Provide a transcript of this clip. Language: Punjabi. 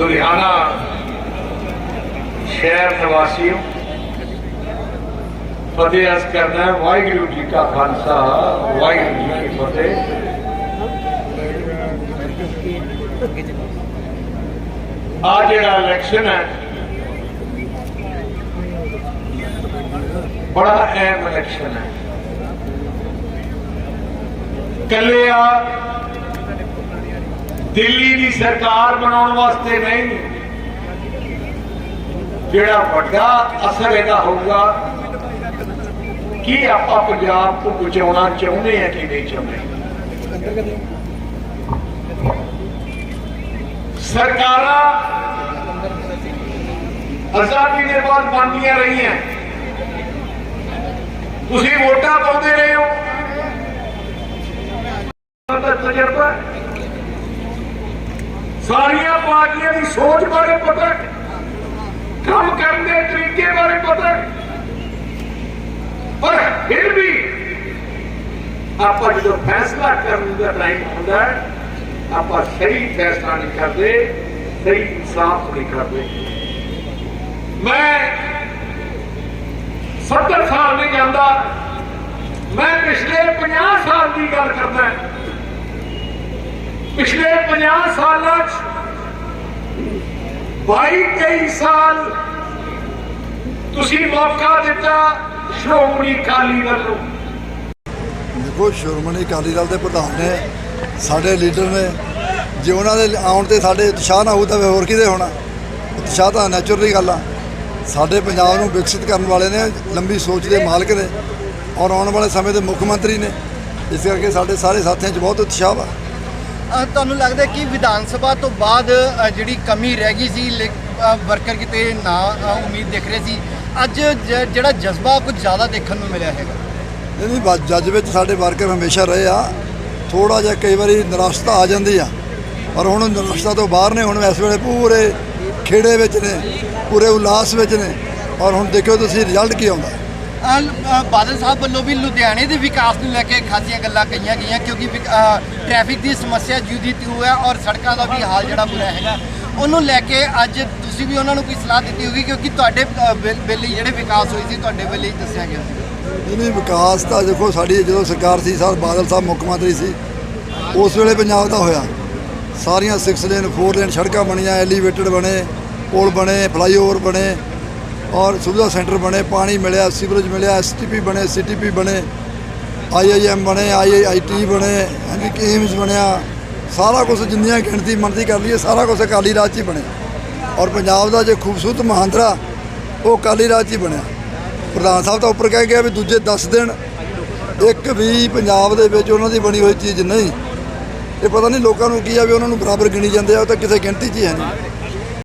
ਲੁਧਿਆਣਾ ਸ਼ਹਿਰ ਨਿਵਾਸੀਓ ਫਤਿਹ ਅਸ ਕਰਨਾ ਹੈ। ਵਾਹਿਗੁਰੂ ਜੀ ਕਾ ਖਾਲਸਾ ਵਾਹਿਗੁਰੂ ਜੀ ਕੀ ਫਤਿਹ ਆ ਜਿਹੜਾ ਇਲੈਕਸ਼ਨ ਹੈ ਬੜਾ ਅਹਿਮ ਇਲੈਕਸ਼ਨ ਹੈ ਕੱਲੇ ਆ ਦਿੱਲੀ ਦੀ ਸਰਕਾਰ ਬਣਾਉਣ ਵਾਸਤੇ ਨਹੀਂ। ਜਿਹੜਾ ਵੱਡਾ ਅਸਰ ਇਹਦਾ ਹੋਊਗਾ, ਕੀ ਆਪਾਂ ਪੰਜਾਬ ਤੋਂ ਬਚਾਉਣਾ ਚਾਹੁੰਦੇ ਆ ਕਿ ਨਹੀਂ ਚਾਹੁੰਦੇ? ਸਰਕਾਰਾਂ ਆਜ਼ਾਦੀ ਦੇ ਬਾਅਦ ਬਣਦੀਆਂ ਰਹੀਆਂ। ਤੁਸੀਂ ਵੋਟਾਂ ਪਾਉਂਦੇ ਰਹੇ ਹੋ ਦਾ ਤਜਰਬਾ ਹੈ। ਸਾਰੀਆਂ ਦੀ ਸੋਚ ਬਾਰੇ ਪਤਾ ਹੈ। ਕੰਮ ਕਰਨ ਦੇ ਤਰੀਕੇ ਬਾਰੇ ਪਤਾ ਹੈ। ਪਰ ਫਿਰ ਵੀ ਆਪਾਂ ਜਦੋਂ ਫੈਸਲਾ ਕਰਨ ਦਾ ਟਾਈਮ ਹੁੰਦਾ ਹੈ, ਆਪਾਂ ਸਹੀ ਫੈਸਲਾ ਨਹੀਂ ਕਰਦੇ, ਸਹੀ ਇਨਸਾਫ ਨਹੀਂ ਕਰਦੇ ਮੈਂ 70 ਸਾਲ ਨਹੀਂ ਜਾਂਦਾ, ਮੈਂ ਪਿਛਲੇ 50 ਸਾਲ ਦੀ ਗੱਲ ਕਰਦਾ ਪਿਛਲੇ 50 ਸਾਲਾਂ ਚ 22 23 ਸਾਲ ਤੁਸੀਂ ਮੌਕਾ ਦਿੱਤਾ ਸ਼੍ਰੋਮਣੀ ਅਕਾਲੀ ਦਲ ਨੂੰ। ਦੇਖੋ, ਸ਼੍ਰੋਮਣੀ ਅਕਾਲੀ ਦਲ ਦੇ ਪ੍ਰਧਾਨ ਨੇ, ਸਾਡੇ ਲੀਡਰ ਨੇ, ਜੇ ਉਹਨਾਂ ਦੇ ਆਉਣ ਤੇ ਸਾਡੇ ਉਤਸ਼ਾਹ ਨਾ ਹੋਊ ਤਾਂ ਫਿਰ ਹੋਰ ਕਿਹਦੇ ਹੋਣਾ? ਉਤਸ਼ਾਹ ਤਾਂ ਨੈਚੁਰਲੀ ਗੱਲ ਆ। ਸਾਡੇ ਪੰਜਾਬ ਨੂੰ ਵਿਕਸਿਤ ਕਰਨ ਵਾਲੇ ਨੇ, ਲੰਬੀ ਸੋਚ ਦੇ ਮਾਲਕ ਨੇ ਔਰ ਆਉਣ ਵਾਲੇ ਸਮੇਂ ਦੇ ਮੁੱਖ ਮੰਤਰੀ ਨੇ। ਇਸ ਕਰਕੇ ਸਾਡੇ ਸਾਰੇ ਸਾਥੀਆਂ 'ਚ ਬਹੁਤ ਉਤਸ਼ਾਹ ਵਾ। ਤੁਹਾਨੂੰ ਲੱਗਦਾ ਕਿ ਵਿਧਾਨ ਸਭਾ ਤੋਂ ਬਾਅਦ ਜਿਹੜੀ ਕਮੀ ਰਹਿ ਗਈ ਸੀ, ਲੇ- ਵਰਕਰ ਕਿਤੇ ਨਾ ਉਮੀਦ ਦਿਖ ਰਹੇ ਸੀ? ਅੱਜ ਜ- ਜਿਹੜਾ ਜਜ਼ਬਾ ਕੁਝ ਜ਼ਿਆਦਾ ਦੇਖਣ ਨੂੰ ਮਿਲਿਆ ਹੈਗਾ। ਨਹੀਂ ਬਸ ਜੱਜ ਵਿੱਚ ਸਾਡੇ ਵਰਕਰ ਹਮੇਸ਼ਾ ਰਹੇ ਆ। ਥੋੜਾ ਜਿਹਾ ਕਈ ਵਾਰੀ ਨਿਰਾਸ਼ਤਾ ਆ ਜਾਂਦੀ ਆ। ਪਰ ਹੁਣ ਨਿਰਾਸ਼ਤਾ ਤੋਂ ਬਾਹਰ ਨੇ, ਹੁਣ ਇਸ ਵੇਲੇ ਪੂਰੇ ਖੇੜੇ ਵਿੱਚ ਨੇ, ਪੂਰੇ ਉਲਾਸ ਵਿੱਚ ਨੇ। ਔਰ ਹੁਣ ਦੇਖਿਓ ਤੁਸੀਂ ਰਿਜ਼ਲਟ ਕੀ ਆਉਂਦਾ। ਬਾਦਲ ਸਾਹਿਬ ਵੱਲੋਂ ਵੀ ਲੁਧਿਆਣੇ ਦੇ ਵਿਕਾਸ ਨੂੰ ਲੈ ਕੇ ਖਾਸੀਆਂ ਗੱਲਾਂ ਕਹੀਆਂ ਗਈਆਂ ਕਿਉਂਕਿ ਵਿਕ- ਅ, ਟ੍ਰੈਫਿਕ ਦੀ ਸਮੱਸਿਆ ਜੁਦੀ ਤੂ ਹੈ ਔਰ ਸੜਕਾਂ ਦਾ ਵੀ ਹਾਲ ਜਿਹੜਾ ਬੁਰਾ ਹੈਗਾ। ਉਹਨੂੰ ਲੈ ਕੇ ਅੱਜ ਤੁਸੀਂ ਵੀ ਉਹਨਾਂ ਨੂੰ ਕੋਈ ਸਲਾਹ ਦਿੱਤੀ ਹੋਗੀ ਕਿਉਂਕਿ ਤੁਹਾਡੇ ਵੇਲੇ ਜਿਹੜੇ ਵਿਕਾਸ ਹੋਈ ਸੀ ਤੁਹਾਡੇ ਵੇਲੇ ਹੀ ਦੱਸਿਆ ਗਿਆ ਸੀ। ਇਹਨੇ ਵਿਕਾਸ ਤਾਂ ਦੇਖੋ ਸਾਡੀ ਜਦੋਂ ਸਰਕਾਰ ਸੀ ਸਰ ਬਾਦਲ ਸਾਹਿਬ ਮੁੱਖ ਮੰਤਰੀ ਸੀ ਉਸ ਵੇਲੇ ਪੰਜਾਬ ਦਾ ਹੋਇਆ। ਸਾਰੀਆਂ 6 ਲੇਨ 4 ਲੇਨ ਸੜਕਾਂ ਬਣੀਆਂ ਐਲੀਵੇਟਡ ਬਣੇ ਪੁਲ ਬਣੇ ਫਲਾਈਓਵਰ ਬਣੇ। ਔਰ ਸੁਵਿਧਾ ਸੈਂਟਰ ਬਣੇ, ਪਾਣੀ ਮਿਲਿਆ, ਸੀਵਰੇਜ ਮਿਲਿਆ ਐਸਟੀਪੀ ਬਣੇ ਸੀਟੀਪੀ ਬਣੇ ਆਈਆਈਐਮ ਬਣੇ ਆਈਆਈਟੀ ਬਣੇ, ਯਾਨੀ ਕਿ ਏਮਸ ਬਣਿਆ। ਸਾਰਾ ਕੁਝ ਜਿੰਨੀਆਂ ਗਿਣਤੀ ਮੰਨਤੀ ਕਰ ਲਈਏ, ਸਾਰਾ ਕੁਝ ਅਕਾਲੀ ਰਾਜ 'ਚ ਹੀ ਬਣਿਆ। ਔਰ ਪੰਜਾਬ ਦਾ ਜੇ ਖੂਬਸੂਰਤ ਮਹਾਂਦਰਾ, ਉਹ ਅਕਾਲੀ ਰਾਜ 'ਚ ਹੀ ਬਣਿਆ। ਪ੍ਰਧਾਨ ਸਾਹਿਬ ਤਾਂ ਉੱਪਰ ਕਹਿ ਗਿਆ ਵੀ ਦੂਜੇ 10 ਦਿਨ, ਇੱਕ ਵੀ ਪੰਜਾਬ ਦੇ ਵਿੱਚ ਉਹਨਾਂ ਦੀ ਬਣੀ ਹੋਈ ਚੀਜ਼ ਨਹੀਂ। ਇਹ ਪਤਾ ਨਹੀਂ ਲੋਕਾਂ ਨੂੰ ਕੀ ਆ ਵੀ ਉਹਨਾਂ ਨੂੰ ਬਰਾਬਰ ਗਿਣੀ ਜਾਂਦੇ ਆ, ਉਹ ਤਾਂ ਕਿਸੇ ਗਿਣਤੀ 'ਚ ਹੀ ਹੈ ਨਹੀਂ।